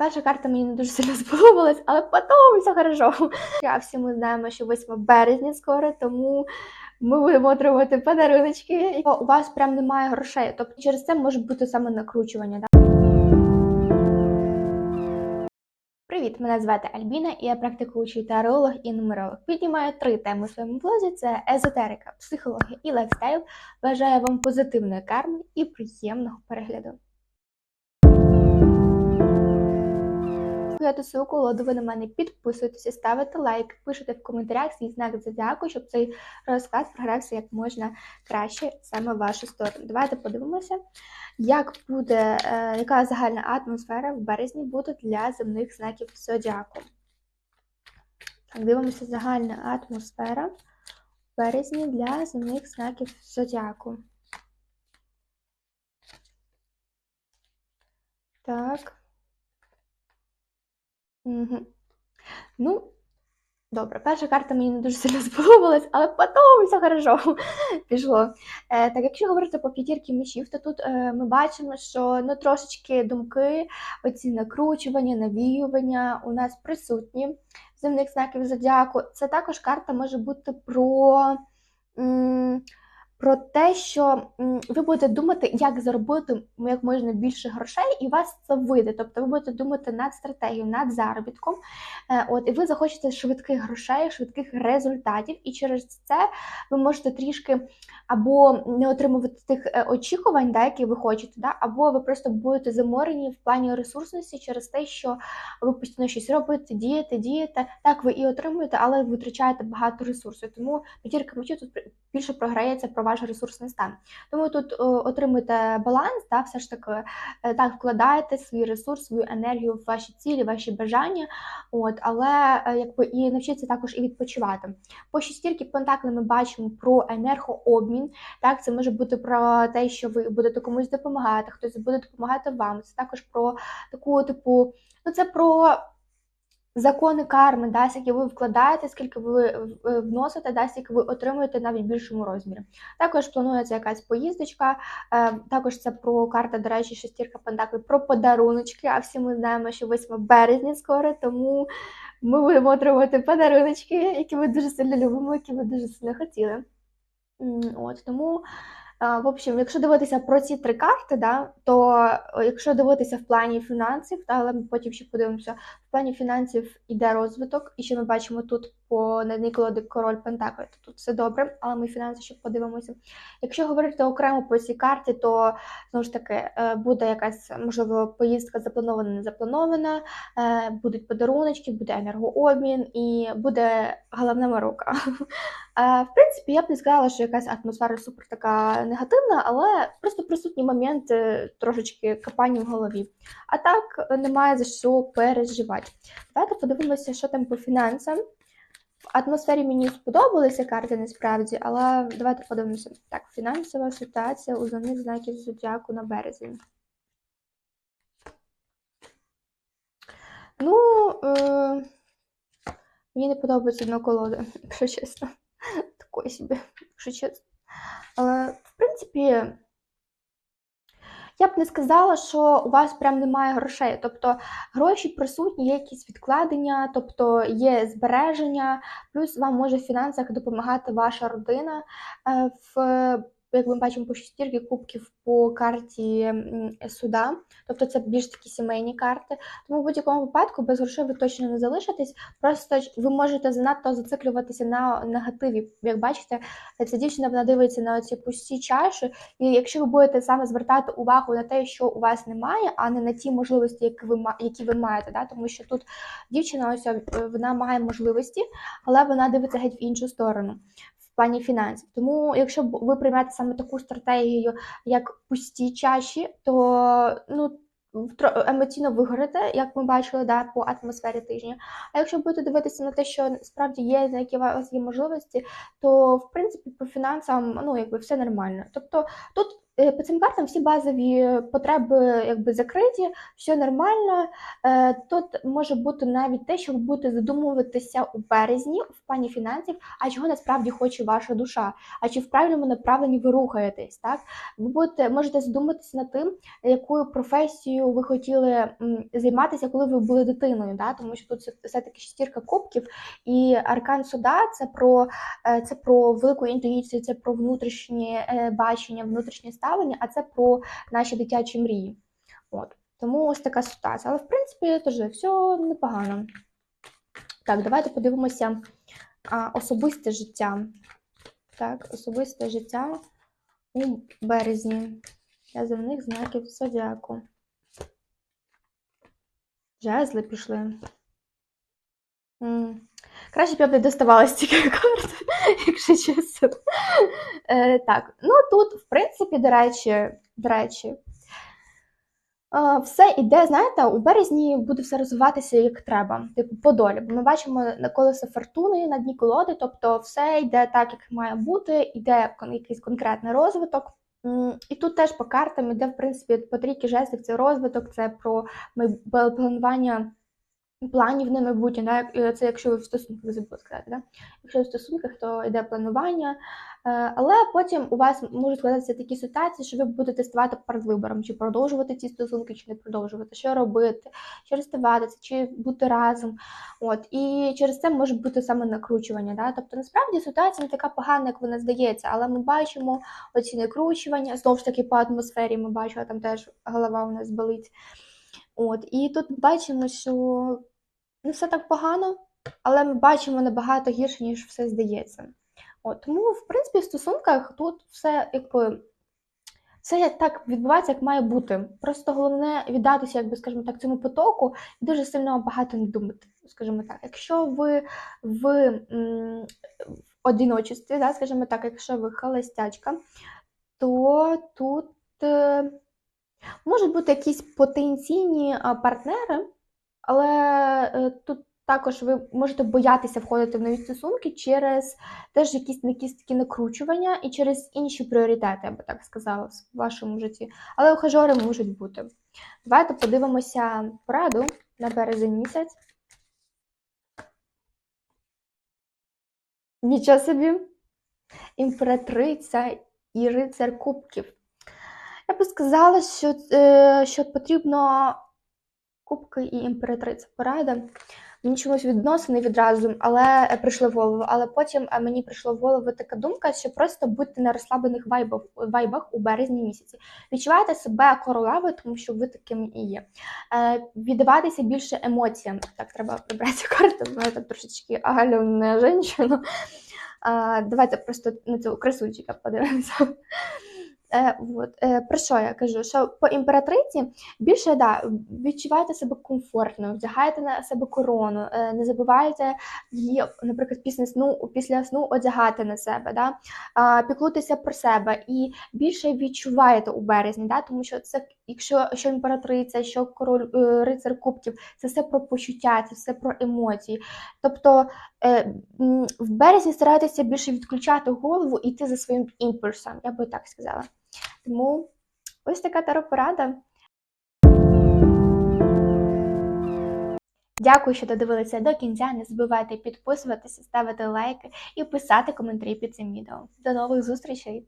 Перша карта мені не дуже сильно сподобалась, але потім все хорошо. А всі ми знаємо, що 8 березня скоро, тому ми будемо отримувати подаруночки. У вас прям немає грошей. Тобто через це може бути саме накручування. Да? Привіт, мене звати Альбіна, і я практикуючий таролог і нумеролог. Піднімаю три теми в своєму блозі: це езотерика, психологія і лайфстайл. Бажаю вам позитивної карми і приємного перегляду. Свою колоду, ви на мене підписуєтеся, ставите лайк, пишете в коментарях свій знак зодіаку, щоб цей розклад програвся як можна краще саме в вашу сторону. Давайте подивимося, як буде, е, яка загальна атмосфера в березні буде для земних знаків зодіаку. Так, дивимося загальна атмосфера в березні для земних знаків зодіаку. Так. Угу. Ну, добре, перша карта мені не дуже сильно сподобалась, але потім все хорошо пішло. Е, так, якщо говорити по п'ятірки мечів, то тут е, ми бачимо, що ну, трошечки думки, оці накручування, навіювання у нас присутні земних знаків зодіаку. Це також карта може бути про. М про те, що ви будете думати, як заробити як можна більше грошей, і у вас це вийде. Тобто ви будете думати над стратегією, над заробітком. Е, от, І ви захочете швидких грошей, швидких результатів, і через це ви можете трішки або не отримувати тих е, очікувань, да, які ви хочете, да, або ви просто будете заморені в плані ресурсності через те, що ви постійно щось робите, дієте, дієте. Так, ви і отримуєте, але витрачаєте багато ресурсу. Тому п'ятірка мечів тут більше програється про ваш ресурсний стан. Тому тут о, отримуєте баланс, да, все ж таки е, так вкладаєте свій ресурс, свою енергію в ваші цілі, ваші бажання. От, але е, якби і навчитися також і відпочивати. По шістірки Пентакли ми бачимо про енергообмін. Так, це може бути про те, що ви будете комусь допомагати, хтось буде допомагати вам. Це також про таку типу, ну це про. Закони карми, да, скільки ви вкладаєте, скільки ви вносите, да, скільки ви отримуєте навіть в більшому розмірі. Також планується якась поїздочка, е, також це про карта, до речі, шестірка пентаклів, про подаруночки. А всі ми знаємо, що 8 березня скоро, тому ми будемо отримувати подаруночки, які ми дуже сильно любимо, які ми дуже сильно хотіли. От Тому в общем, якщо дивитися про ці три карти, да, то якщо дивитися в плані фінансів, та, але ми потім ще подивимося, плані фінансів іде розвиток, і що ми бачимо тут по колоди король Пентаклі, то тут все добре, але ми фінанси ще подивимося. Якщо говорити окремо по цій карті, то знову ж таки е, буде якась можливо поїздка запланована, не запланована, е, будуть подаруночки, буде енергообмін і буде головна морока. Е, в принципі, я б не сказала, що якась атмосфера супер така негативна, але просто присутні моменти трошечки капання в голові. А так немає за що переживати. Давайте подивимося, що там по фінансам. В атмосфері мені сподобалися карти насправді, але давайте подивимося. Так, фінансова ситуація у земних знаків зодіаку на березень. Ну, е, мені не подобається одна колода, якщо чесно. Такої собі, якщо чесно. Але, в принципі, я б не сказала, що у вас прям немає грошей. Тобто гроші присутні, є якісь відкладення, тобто є збереження, плюс вам може в фінансах допомагати ваша родина е, в як ми бачимо по шістірки кубків по карті суда, тобто це більш такі сімейні карти. Тому в будь-якому випадку без грошей ви точно не залишитесь. Просто ви можете занадто зациклюватися на негативі. Як бачите, ця дівчина вона дивиться на ці пусті чаші, і якщо ви будете саме звертати увагу на те, що у вас немає, а не на ті можливості, які ви які ви маєте, да? тому що тут дівчина ось е, вона має можливості, але вона дивиться геть в іншу сторону плані фінансів. Тому, якщо ви приймете саме таку стратегію, як пусті чаші, то ну. Емоційно вигорите, як ми бачили, да, по атмосфері тижня. А якщо будете дивитися на те, що справді є, на які у вас є можливості, то в принципі по фінансам ну якби все нормально. Тобто тут по цим картам всі базові потреби якби закриті, все нормально. Е, Тут може бути навіть те, що ви будете задумуватися у березні в плані фінансів, а чого насправді хоче ваша душа, а чи в правильному направленні ви рухаєтесь. Так? Ви будете можете задуматися над тим, якою професією ви хотіли займатися, коли ви були дитиною. Да? Тому що тут все- все-таки шестірка кубків і аркан суда це про, е, це про велику інтуїцію, це про внутрішнє е, бачення, внутрішнє ставлення, а це про наші дитячі мрії. От. Тому ось така ситуація. Але в принципі теж все непогано. Так, давайте подивимося а, особисте життя. Так, особисте життя у березні для земних знаків зодіаку. Жезли пішли. М. Краще б я б не доставала стільки карт, якщо чесно. Е, так, ну тут, в принципі, до речі, до речі, е, все іде, знаєте, у березні буде все розвиватися як треба, типу по долі. Бо ми бачимо на колесо фортуни на дні колоди, тобто все йде так, як має бути, йде якийсь конкретний розвиток. І тут теж по картам іде, в принципі, по трійки жестів це розвиток, це про планування планів на майбутнє. Е, Це якщо ви в стосунках забула сказати, да? якщо ви в стосунках, то йде планування. Е, Але потім у вас можуть складатися такі ситуації, що ви будете ставати перед вибором, чи продовжувати ці стосунки, чи не продовжувати, що робити, чи розставатися, чи бути разом. От і через це може бути саме накручування. Да? Тобто насправді ситуація не така погана, як вона здається, але ми бачимо оці накручування. Знову ж таки, по атмосфері ми бачимо, там теж голова у нас болить. От, і тут ми бачимо, що не все так погано, але ми бачимо набагато гірше, ніж все здається. От, тому, в принципі, в стосунках тут все якби. Все як так відбувається, як має бути. Просто головне віддатися, якби скажімо так, цьому потоку і дуже сильно багато не думати. Скажімо так, якщо ви в, м, одиночестві, да, скажімо так, якщо ви холостячка, то тут е, можуть бути якісь потенційні партнери, але е, тут також ви можете боятися входити в нові стосунки через теж якісь, якісь такі накручування і через інші пріоритети, я би так сказала, в вашому житті. Але ухажори можуть бути. Давайте подивимося пораду на березень місяць. Нічого собі. Імператриця і рицар кубків. Я би сказала, що, е, що потрібно кубки і імператриця порада. Мені чомусь відносини відразу, але е, прийшли в голову. Але потім е, мені прийшла в голову така думка, що просто будьте на розслаблених вайбах, вайбах у березні місяці. Відчувайте себе королевою, тому що ви таким і є. Е, віддаватися більше емоціям. Так, треба прибрати цю карту, бо я трошечки оголена жінка. А, давайте просто на цього красунчика подивимося. Е, от, е, про що я кажу? Що по імператриці більше да, відчувайте себе комфортно, вдягайте на себе корону, е, не забувайте її, наприклад, після сну, після сну одягати на себе, да? а, піклуйтеся про себе і більше відчуваєте у березні, да? тому що це, якщо що імператриця, що король е, рицар кубків, це все про почуття, це все про емоції. Тобто е, в березні старайтеся більше відключати голову і йти за своїм імпульсом, я би так сказала. Тому ось така таропорада. Дякую, що додивилися до кінця. Не забувайте підписуватися, ставити лайки і писати коментарі під цим відео. До нових зустрічей!